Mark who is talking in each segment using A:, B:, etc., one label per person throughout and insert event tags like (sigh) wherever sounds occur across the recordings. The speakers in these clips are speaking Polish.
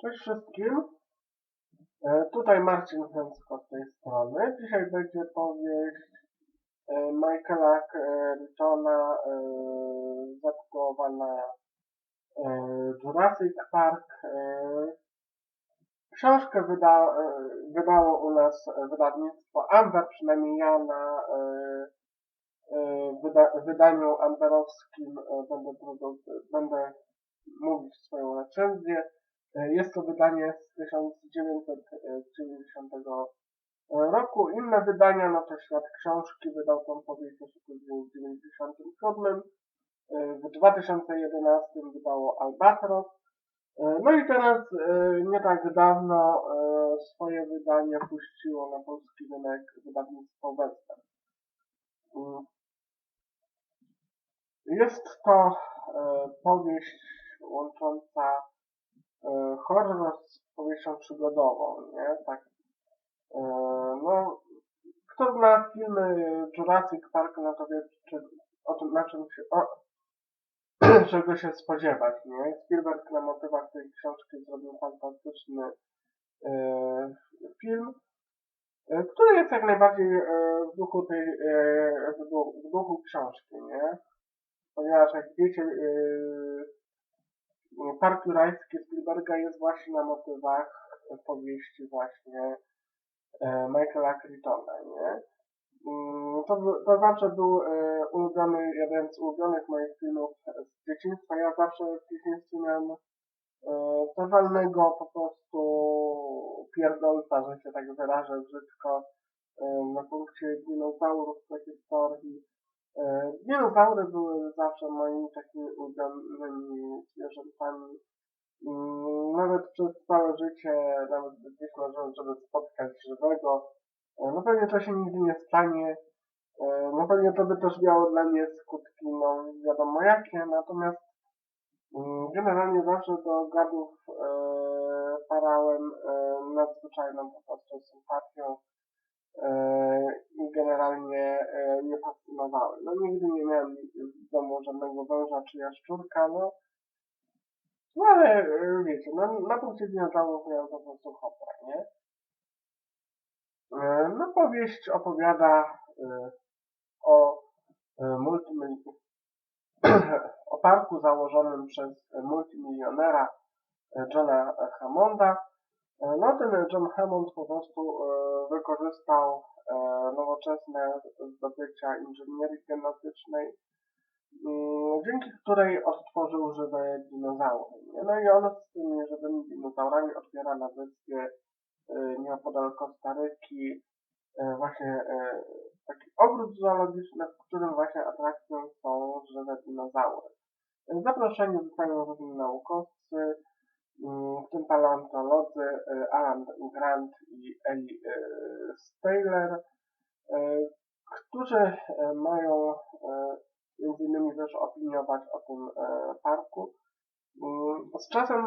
A: Cześć wszystkim. E, Tutaj Marcin Kręcko z tej strony. Dzisiaj będzie powieść e, Michaela Ritona e, zatytułowana e, Jurassic Park. E, Książkę wyda, e, wydało u nas wydawnictwo Amber, przynajmniej ja na e, e, wyda, wydaniu amberowskim e, będę, będę mówić swoją recenzję. E, Jest to wydanie z 1990 roku. Inne wydania, no to Świat Książki wydał tą powieść w 1997. E, W 2011 wydało Albatros. E, No i teraz e, nie tak dawno e, swoje wydanie puściło na polski rynek wydawnictwo Western. Mm. Jest to e, powieść łącząca e, horror z powieścią przygodową, nie? Tak. E, no, kto zna filmy Jurassic Park, no to wie, czy, o tym, na czym się, o, (clears throat) czego się spodziewać, nie? Spielberg na motywach tej książki zrobił fantastyczny e, film, e, który jest jak najbardziej e, w duchu tej, e, w, du- w duchu książki, nie? Ponieważ jak wiecie, e, Park Jurajski Spielberga jest właśnie na motywach powieści właśnie e, Michaela Crichtona, nie? Mm, To, to zawsze był e, ulubiony, jeden z ulubionych moich filmów z dzieciństwa. Ja zawsze w dzieciństwie miałem e, totalnego po prostu pierdolca, że się tak wyrażę brzydko, na punkcie dinozaurów w historii. E, Dinozaury były zawsze moimi takimi ulubionymi zwierzętami. Nawet przez całe życie, nawet gdzieś marzyłem, żeby spotkać żywego. E, No pewnie to się nigdy nie stanie. E, No pewnie to by też miało dla mnie skutki, no wiadomo jakie, natomiast mm, generalnie zawsze do gadów e, parałem e, nadzwyczajną po prostu sympatią e, i generalnie e, mnie fascynowały. No nigdy nie miałem w domu żadnego węża czy jaszczurka, no. No ale e, wiecie, no, na punkcie dinozaurów miałem po prostu hopra, nie? E, No powieść opowiada e, o e, multimil- (coughs) o parku założonym przez multimilionera e, Johna Hammonda. E, No ten John Hammond po prostu e, wykorzystał e, nowoczesne zdobycia inżynierii genetycznej, mm, dzięki której odtworzył żywe dinozaury. No i on z tymi żywymi dinozaurami otwiera na wyspie nieopodal Kostaryki właśnie taki ogród zoologiczny, w którym właśnie atrakcją są żywe dinozaury. Zaproszeni zostają różni naukowcy, w tym paleontolodzy e, Alan Grant i Ellie e, Staler, e, którzy mają między innymi też opiniować o tym parku. Mm, Z czasem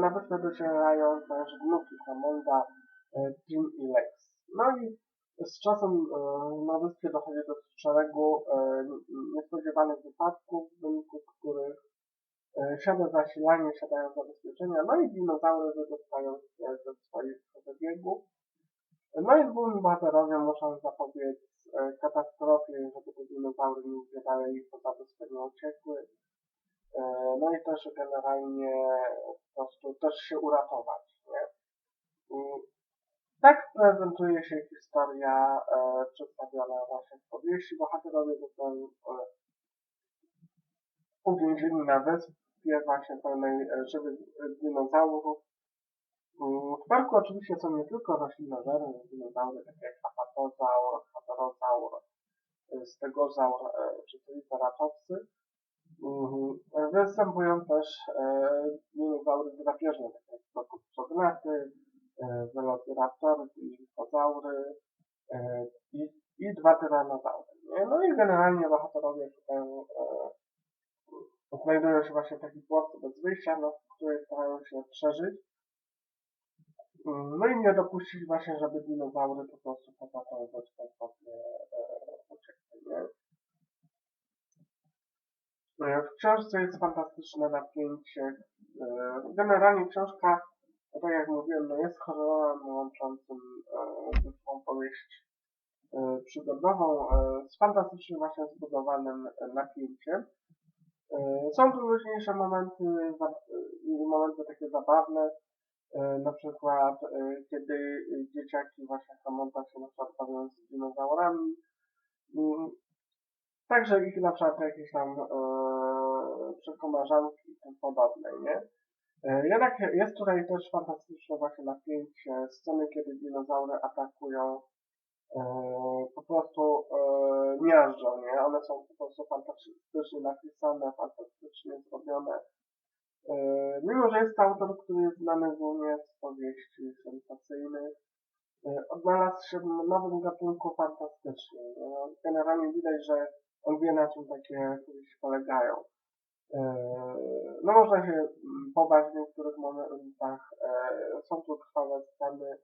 A: na wyspę docierają też wnuki Hammonda, e, Jim i Lex. No i z czasem na wyspie dochodzi do szeregu niespodziewanych wypadków, w wyniku których e, siada zasilanie, siadają zabezpieczenia, no i dinozaury wydostają się ze swoich zabiegów. No i główni bohaterowie muszą zapobiec e, katastrofie, żeby te dinozaury nigdzie dalej poza wyspę nie uciekły. E, No i też generalnie po prostu też się uratować, nie? Tak prezentuje się historia przedstawiona właśnie w powieści. Bohaterowie zostają uwięzieni na wyspie właśnie pełnej e, żywych dinozaurów. Mm, W parku oczywiście są nie tylko roślinożerne dinozaury, takie jak apatozaur, hadrozaur, e, stegozaur e, czy triceratopsy. Mhm. Występują też dinozaury drapieżne, takie jak protopsognaty, e, velociraptory, dilopozaury e, i, i dwa tyranozaury. No i generalnie bohaterowie szukają, e, znajdują się właśnie w takiej pułapce bez wyjścia, no, w której starają się przeżyć. Mm, No i nie dopuścić właśnie, żeby dinozaury po prostu wyspę sobie e, uciekły, nie? E, W książce jest fantastyczne napięcie. E, Generalnie książka tak jak mówiłem, no jest horrorem łączącym e, zwykłą powieść e, przygodową e, z fantastycznie właśnie zbudowanym e, napięciem. E, są tu luźniejsze momenty momenty takie zabawne, e, na przykład e, kiedy dzieciaki właśnie Hamonda się na przykład bawią z dinozaurami. Także ich na przykład jakieś tam przekomarzanki i tym podobne, nie? Jednak jest tutaj też fantastyczne właśnie napięcie, sceny, kiedy dinozaury atakują, e, miażdżą, nie? One są po prostu fantastycznie napisane, fantastycznie zrobione. E, mimo, że jest to autor, który jest znany głównie z powieści sensacyjnych, e, odnalazł się w nowym gatunku fantastycznie. nie? No, Generalnie widać, że on wie na czym takie powieści polegają. E, No można się pobać w niektórych momentach, są tu trwałe sceny,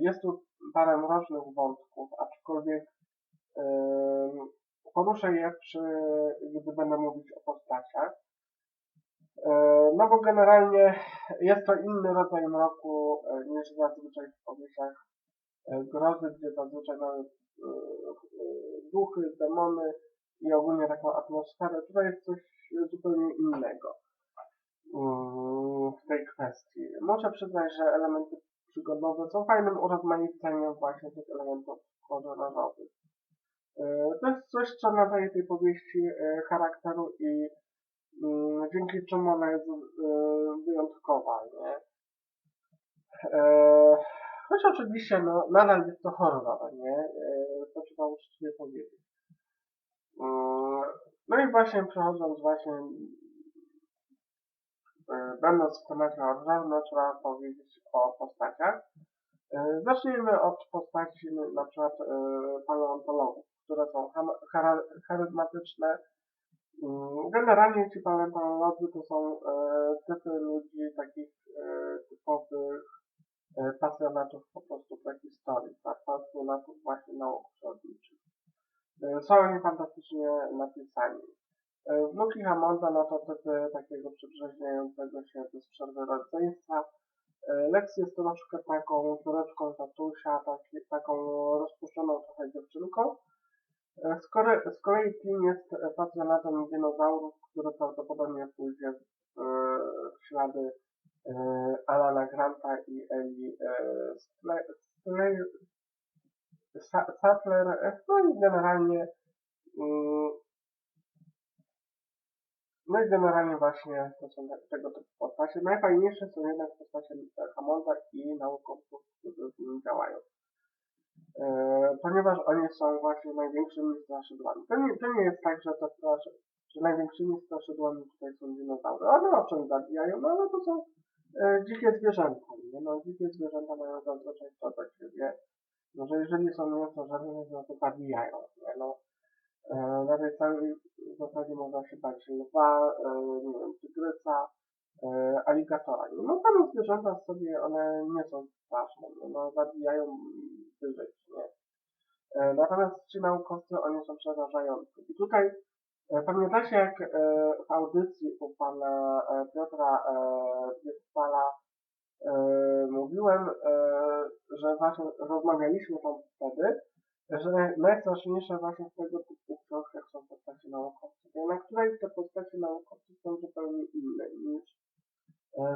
A: jest tu parę mrocznych wątków, aczkolwiek poruszę je przy, gdy będę mówić o postaciach. No bo generalnie jest to inny rodzaj mroku e, niż zazwyczaj w powieściach e, grozy, gdzie zazwyczaj mamy e, duchy, demony i ogólnie taką atmosferę. Tutaj jest coś zupełnie innego mm, w tej kwestii. Muszę przyznać, że elementy przygodowe są fajnym urozmaiceniem właśnie tych elementów horrorowych. E, To jest coś, co nadaje tej powieści e, charakteru i mm, dzięki czemu ona jest e, wyjątkowa, nie? Choć oczywiście no, nadal jest to horror, nie? To trzeba uczciwie powiedzieć. Mm, No i właśnie przechodząc właśnie, będąc w temacie horroru, no, trzeba powiedzieć o postaciach. Zacznijmy od postaci na przykład paleontologów, które są charyzmatyczne. Mm, Generalnie ci paleontolodzy to są e, typy ludzi takich e, typowych e, pasjonatów po prostu prehistorii, tak? pasjonatów właśnie nauk przyrodniczych. Są oni fantastycznie napisani. Wnuki Hammonda no to typy takiego przybrzeźniającego się bez przerwy rodzeństwa. Lex jest troszkę taką córeczką tatusia, taki, taką rozpuszczoną trochę dziewczynką. E, Z, kolei, z kolei Tim jest e, pasjonatem dinozaurów, który prawdopodobnie pójdzie w, e, w ślady Alana Granta i Eli e, Sa- Sattler. No i generalnie mm, no i generalnie właśnie to są te- tego typu postacie. Najfajniejsze są jednak postacie Hammonda i naukowców, którzy z nim działają. Ponieważ oni są właśnie największymi straszydłami. To nie, to nie jest tak, że te straszy, że największymi straszydłami tutaj są dinozaury. One owszem zabijają, no ale to są e, dzikie zwierzęta. Nie? No, dzikie zwierzęta mają zazwyczaj to do siebie, no, że jeżeli są mięsożerne, no to zabijają. Nie? No, e, na tej całej zasadzie można się bać lwa, e, nie wiem, tygrysa, e, aligatora. Nie? No tam zwierzęta sobie, one nie są straszne, nie? no zabijają wyżyć, nie? E, Natomiast ci naukowcy, oni są przerażający. I tutaj e, pamiętacie, jak e, w audycji u pana Piotra Biespala e, mówiłem, że właśnie rozmawialiśmy tam wtedy, że naj- najstraszniejsze właśnie w tego typu książkach są postacie naukowców. Jednak tutaj te postacie naukowców są zupełnie inne niż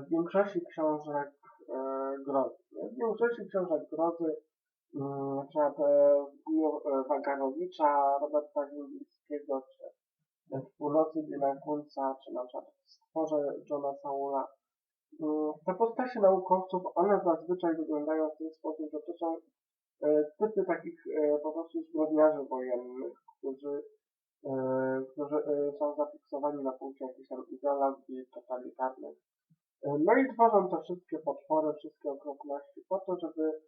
A: w większości książek grozy. W większości książek grozy mm, na przykład e, Wagarowicza, Roberta Ziembińskiego, czy Północy Dina Kunca, czy na przykład Stworze Johna Saula. Mm, Te postacie naukowców, one zazwyczaj wyglądają w ten sposób, że to są e, typy takich e, po prostu zbrodniarzy wojennych, którzy, którzy są zafiksowani na punkcie jakichś tam ideologii totalitarnych. No i tworzą te wszystkie potwory, wszystkie okropności po to, żeby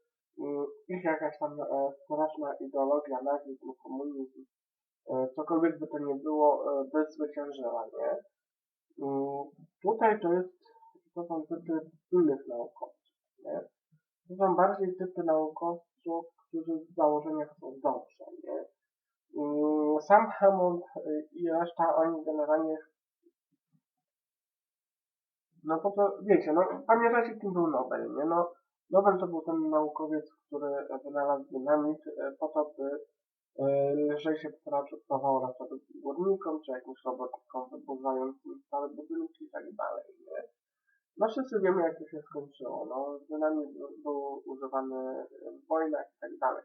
A: ich jakaś tam e, straszna ideologia, nazizm, komunizm, e, cokolwiek by to nie było, e, by zwyciężyła, nie? Mm, Tutaj to jest, to są typy innych naukowców, nie? To są bardziej typy naukowców, którzy w założeniach są dobrze, nie? Mm, Sam Hammond y, i reszta, oni generalnie No po to, wiecie, no pamiętacie kim był Nobel, nie? No Nobel to był ten naukowiec, który wynalazł dynamit e, po to, by e, lżej się transportował na przykład górnikom, czy jakimś robotnikom wyburzającym całe budynki i tak dalej? No wszyscy wiemy jak to się skończyło, no dynamit był używany w wojnach i tak dalej.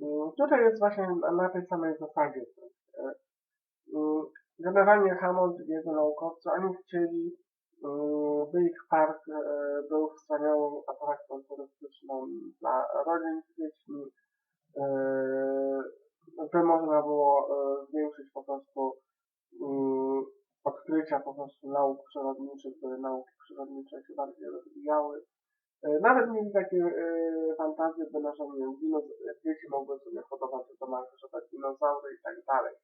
A: Mm, Tutaj jest właśnie na, tej samej zasadzie e, mm, Generalnie Hammond i jego naukowcy, oni chcieli, by ich park e, był wspaniałą atrakcją turystyczną dla rodzin z dziećmi, e, można było e, zwiększyć po prostu mm, odkrycia po prostu nauk przyrodniczych, by nauki przyrodnicze się bardziej rozwijały. E, Nawet mieli takie e, fantazje, by nasze nie wiem, dino- dzieci mogły sobie hodować w domach, żeby dinozaury i tak dalej.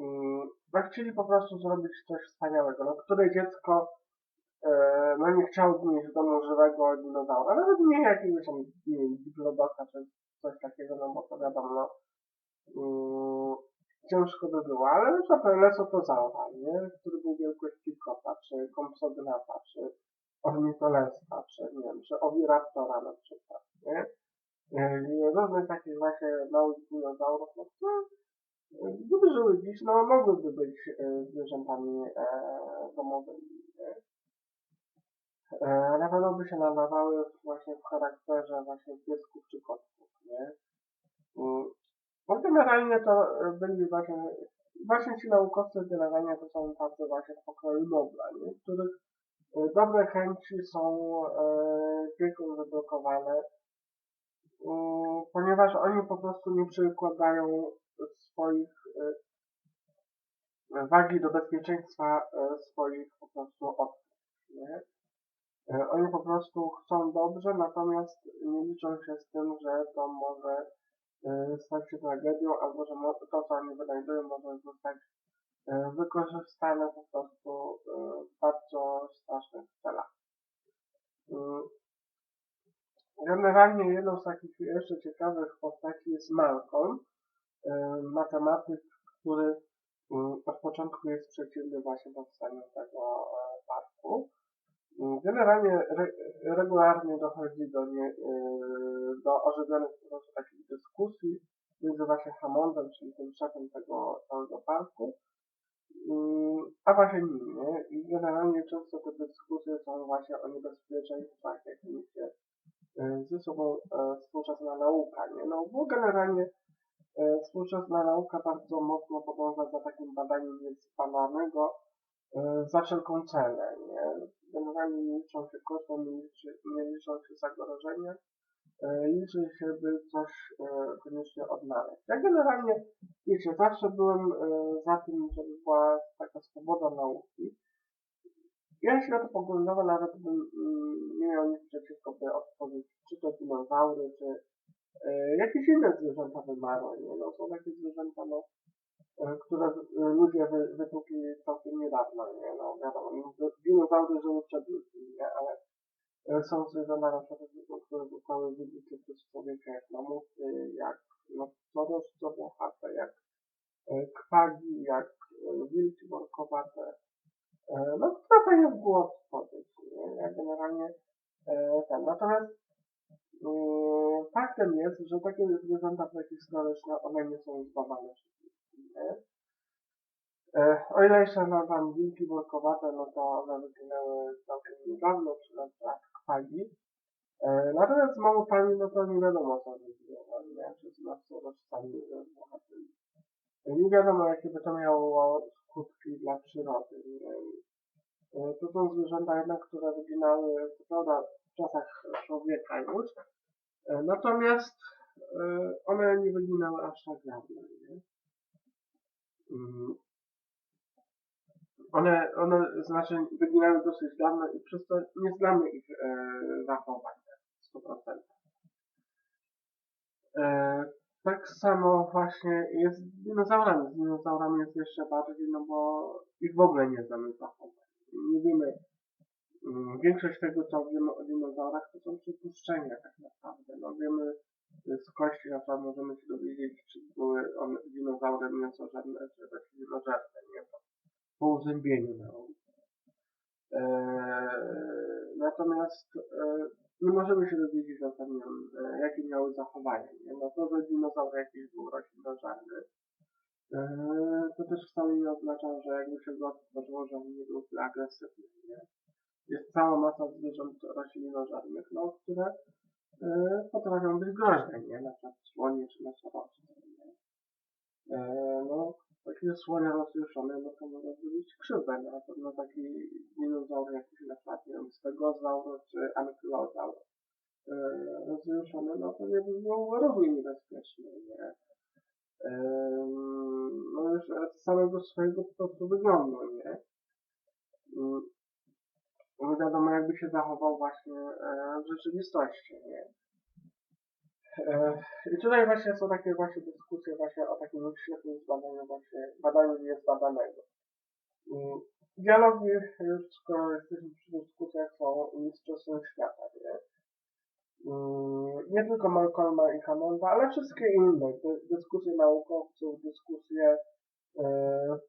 A: Mm, chcieli po prostu zrobić coś wspaniałego. No które dziecko e, no nie chciałoby mieć w domu żywego dinozaura, nawet nie jakiegoś tam, nie wiem, czy coś takiego, no bo to wiadomo, no, mm, ciężko by było, ale na przykład lesotozaura, nie? Który był wielkości kota, czy kompsognata, czy ornitolesta, czy nie wiem, czy oviraptora na przykład, nie? E, różnych takich właśnie małych dinozaurów, no które e, gdyby żyły dziś, no mogłyby być e, zwierzętami e, domowymi, nie? E, na pewno by się nadawały właśnie w charakterze właśnie piesków czy kotków, nie? No generalnie to e, byli właśnie, właśnie ci naukowcy generalnie to są tacy właśnie w pokroju Nobla, nie? Których e, dobre chęci są e, wiekiem wyblokowane, ponieważ oni po prostu nie przykładają swoich e, wagi do bezpieczeństwa e, swoich po prostu odkryć, nie? E, Oni po prostu chcą dobrze, natomiast nie liczą się z tym, że to może e, stać się tragedią, albo że to, co oni wynajdują, może zostać e, wykorzystane po prostu w bardzo strasznych celach. Mm. Generalnie jedną z takich jeszcze ciekawych postaci jest Malcolm, matematyk, który mm, od początku jest przeciwny właśnie powstaniu tego parku. Mm, Generalnie re, regularnie dochodzi do, nie, yy, do ożywionych takich dyskusji między właśnie Hammondem, czyli tym szefem tego całego parku, yy, a właśnie nim, nie? I generalnie często te dyskusje są właśnie o niebezpieczeństwach, jakie niesie yy, ze sobą yy, współczesna nauka, nie? No bo generalnie współczesna nauka bardzo mocno podąża za takim badaniem niezbadanego, e, za wszelką cenę, nie? Generalnie nie liczą się koszty, nie, się zagrożenia, e, liczy się, by coś e, koniecznie odnaleźć. Ja generalnie, wiecie, zawsze byłem e, za tym, żeby była taka swoboda nauki. Ja światopoglądowo nawet bym mm, nie miał nic przeciwko, by otworzyć czy to dinozaury, czy e, jakieś inne zwierzęta wymarłe, nie? No są takie zwierzęta, no, e, które e, ludzie wy, wytukli całkiem niedawno, nie? No wiadomo, no, dinozaury żyły przed ludźmi, nie? Ale e, są zwierzęta na przykład, no, które zostały wybite przez człowieka, jak mamuty, jak no, nocorożce włochate, jak e, kwagi, jak e, wilki workowate, e, no które fajnie było stworzyć, nie? Ja generalnie e, ten, natomiast mm, faktem jest, że takie zwierzęta prehistoryczne, one nie są zbadane przez? E, O ile jeszcze no, tam wilki workowate, no to one wyginęły całkiem niedawno, na przykład kwagi. E, Natomiast z mamutami, no to nie wiadomo co było, nie? Czy z nocorożcami e, włochatymi. E, Nie wiadomo jakie by to miało skutki dla przyrody? E, To są zwierzęta jednak, które wyginały, co prawda, w czasach człowieka już, e, natomiast e, one nie wyginęły aż tak dawno, nie? Mm. One, one znaczy wyginały dosyć dawno i przez to nie znamy ich e, zachowań w 100%. E, tak samo właśnie jest z dinozaurami. Z dinozaurami jest jeszcze bardziej, no bo ich w ogóle nie znamy zachowań. Nie wiemy, mm, większość tego co wiemy o dinozaurach to są przypuszczenia tak naprawdę. No wiemy e, z kości na przykład możemy się dowiedzieć, czy były one dinozaury mięsożerne, czy roślinożerne, nie? Po uzębieniu na ulicy. E, natomiast e, nie możemy się dowiedzieć o tym, nie wiem, e, jakie miały zachowanie. Nie? No to, że dinozaur jakiś był roślinożerny, e, to też wcale nie oznacza, że jakby się go otworzyło, że nie był agresywny. Nie? Jest cała masa zwierząt roślinożernych, no, które potrafią być groźne, nie? Na przykład słonie czy nosorożce. Nie? E, no, taki słonia rozjuszony, no to może zrobić krzywdę. Na pewno taki dinozaur jakiś na przykład, nie wiem, stegozaur czy ankylozaur e, rozjuszony, no to nie by był równie niebezpieczny, nie? No już z samego swojego po prostu wyglądu, nie? Nie wiadomo jakby się zachował właśnie e, w rzeczywistości, nie? E, I tutaj właśnie są takie właśnie dyskusje właśnie o takim świetnym zbadaniu właśnie, badaniu niezbadanego. Dialogi, już skoro jesteśmy przy dyskusjach, są mistrzostwem świata, nie? Nie tylko Malcolma i Hammonda, ale wszystkie inne. dy- Dyskusje naukowców, dyskusje e,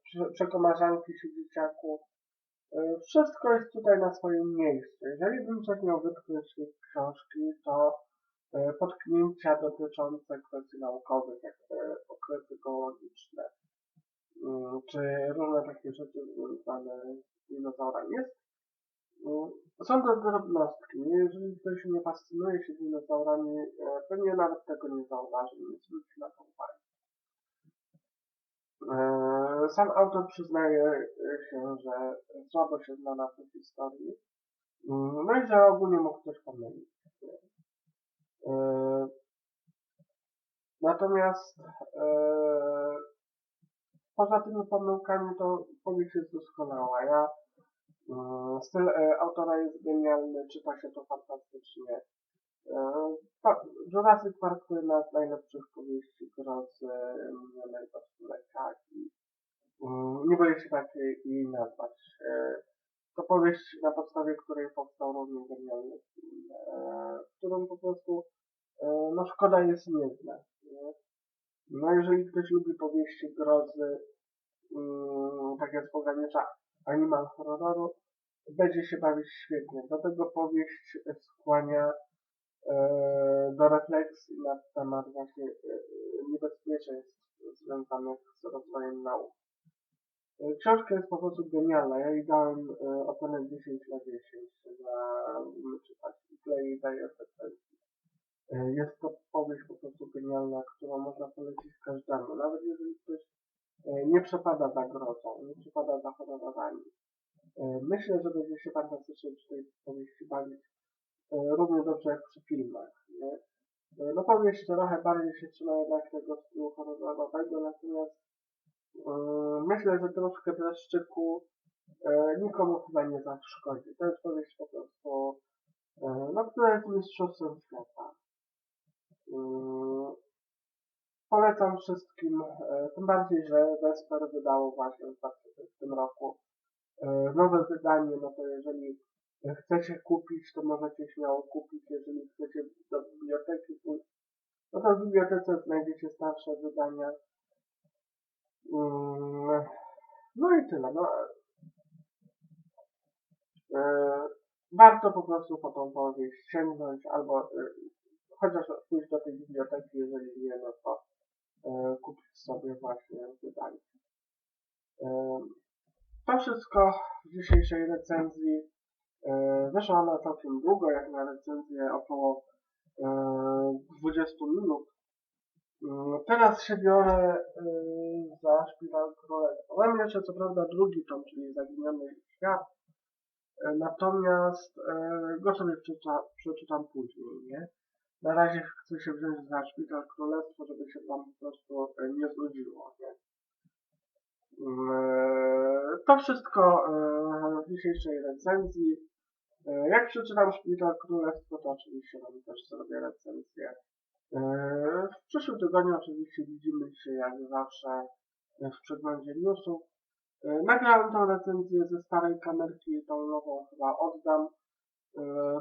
A: prze- przekomarzanki się dzieciaków. E, Wszystko jest tutaj na swoim miejscu. Jeżeli bym coś miał wytknąć z książki, to e, potknięcia dotyczące kwestii naukowych, jak e, okresy geologiczne, mm, czy różne takie rzeczy związane z dinozaurami. Jest, mm, są to drobnostki. Jeżeli ktoś nie fascynuje się dinozaurami, pewnie nawet tego nie zauważy, nie zwróci na to uwagi. E, Sam autor przyznaje e, się, że słabo się zna na tej historii, Mm, no i że ogólnie mógł coś pomylić. E, Natomiast poza tymi pomyłkami to powieść jest doskonała. Ja, mm, styl autora jest genialny, czyta się to fantastycznie. E, pa- Jurassic Park to jedna z najlepszych powieści grozy stulecia i mm, nie boję się takiej jej nazwać. E, To powieść, na podstawie której powstał równie genialny film, e, którą po prostu no szkoda jest nie znać. Nie? No jeżeli ktoś lubi powieści grozy, mm, tak jak z pogranicza animal horroru, będzie się bawić świetnie. Do tego powieść skłania do refleksji na temat właśnie e, niebezpieczeństw związanych z rozwojem nauk. E, Książka jest po prostu genialna. Ja jej dałem ocenę 10 na 10 za czytać i tyle jej daję Jest to powieść po prostu genialna, którą można polecić każdemu. Nawet jeżeli ktoś nie przepada za grozą, nie przepada za horrorami. Myślę, że będzie się fantastycznie przy tej powieści bawić równie dobrze jak przy filmach. Nie? E, No powieść trochę bardziej się trzyma jednak tego stylu horrorowego, natomiast e, myślę, że troszkę dreszczyku e, nikomu chyba nie zaszkodzi. To jest powieść po prostu, e, no, która jest mistrzostwem świata. Polecam wszystkim, e, tym bardziej, że Vesper wydało właśnie w tym roku e, nowe wydanie, no to jeżeli chcecie kupić, to możecie śmiało kupić, jeżeli chcecie do biblioteki pójść, no to w bibliotece znajdziecie starsze wydania. Mm, No i tyle. No, e, warto po prostu po tą powieść sięgnąć albo e, chociaż pójść do tej biblioteki, jeżeli nie, no to e, kupić sobie właśnie wydanie. To wszystko w dzisiejszej recenzji. E, Wyszła ona całkiem długo, jak na recenzję około e, 20 minut. Mm, Teraz się biorę e, za Szpital Królestwa. Mam jeszcze co prawda drugi tom, czyli Zaginiony Świat. E, Natomiast e, go sobie przeczyta, przeczytam później, nie? Na razie chcę się wziąć za Szpital Królestwa, żeby się tam po prostu e, nie znudziło, nie? Mm, e, To wszystko e, w dzisiejszej recenzji. E, Jak przeczytam Szpital Królestwo, to oczywiście Wam też zrobię recenzję. E, W przyszłym tygodniu oczywiście widzimy się jak zawsze w przeglądzie newsów. E, Nagrałem tę recenzję ze starej kamerki, tą nową chyba oddam,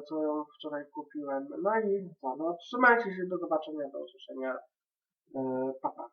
A: co ją wczoraj kupiłem. No i co, no trzymajcie się, do zobaczenia, do usłyszenia. E, Pa, pa.